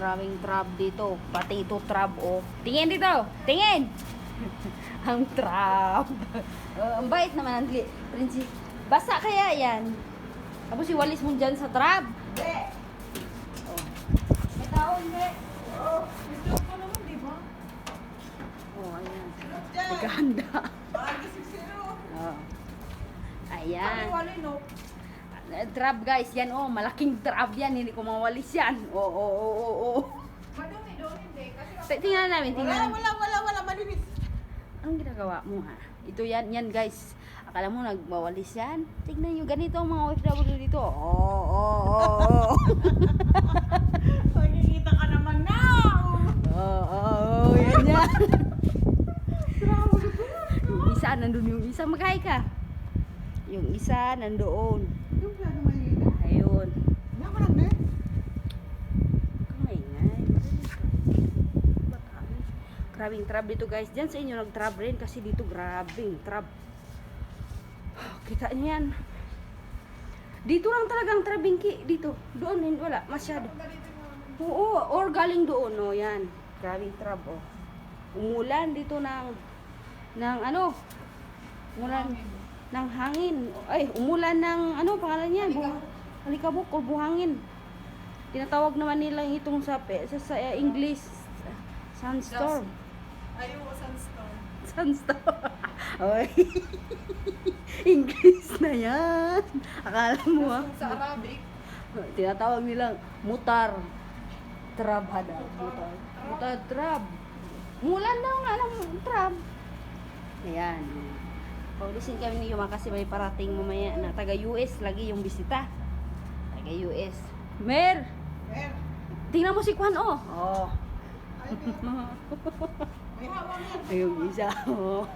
Maraming trap dito. Pati ito trap, oh. Tingin dito! Tingin! ang trap. Uh, ang bait naman ang princess. Basa kaya yan. Tapos si walis mo dyan sa trap. Hindi. Oh. May tao, hindi. Oh, gusto ko naman, di ba? Oh, ayan. Baka gising sino. Oh. Sabi Ayan. wala, no? Trap guys, yan oh, malaking trap yan, hindi ko mawalis yan. Oo, oo, oo, oo, oo. Madumi doon, hindi. Kasi Tingnan namin, wala, tingnan. wala, wala, wala, malinis. Anong ginagawa mo ha? Ito yan, yan guys. Akala mo nagmawalis yan? Tignan nyo, ganito ang mga OFW dito. Oo, oo, oo, oo. Magkikita ka naman na. Oo, oo, oo, yan yan. yung isa, nandun yung isa. Mag-hi ka. Yung isa, nandoon. Yung plano mahina. Ayun. Naman na. Kamay Grabing trap dito guys. Diyan sa inyo nag-trap rin kasi dito grabing trap. Kita niyo yan. Dito lang talaga ang trabing ki. Dito. Doon hindi wala. Masyado. Oo. Or galing doon. O yan. Grabing trap oh. Umulan dito ng ng ano? Umulan ng hangin. Ay, umulan ng ano pangalan niya? Bu Alikabok o buhangin. Tinatawag naman nila itong sa, sa, sa uh, English sunstorm. Ayaw, sunstorm. Sunstorm. Oy. English na yan. Akala mo ah. Sa Arabic. Tinatawag nilang mutar. Trab hada. Mutar. Mutar trab. Mulan daw nga ng trab. Ayan. Paulisin kami ni Yuma kasi may parating mamaya na taga US lagi yung bisita. Taga US. Mer! Mer, Tingnan mo si Kwan oh. Oh. Ayun isa. Oh.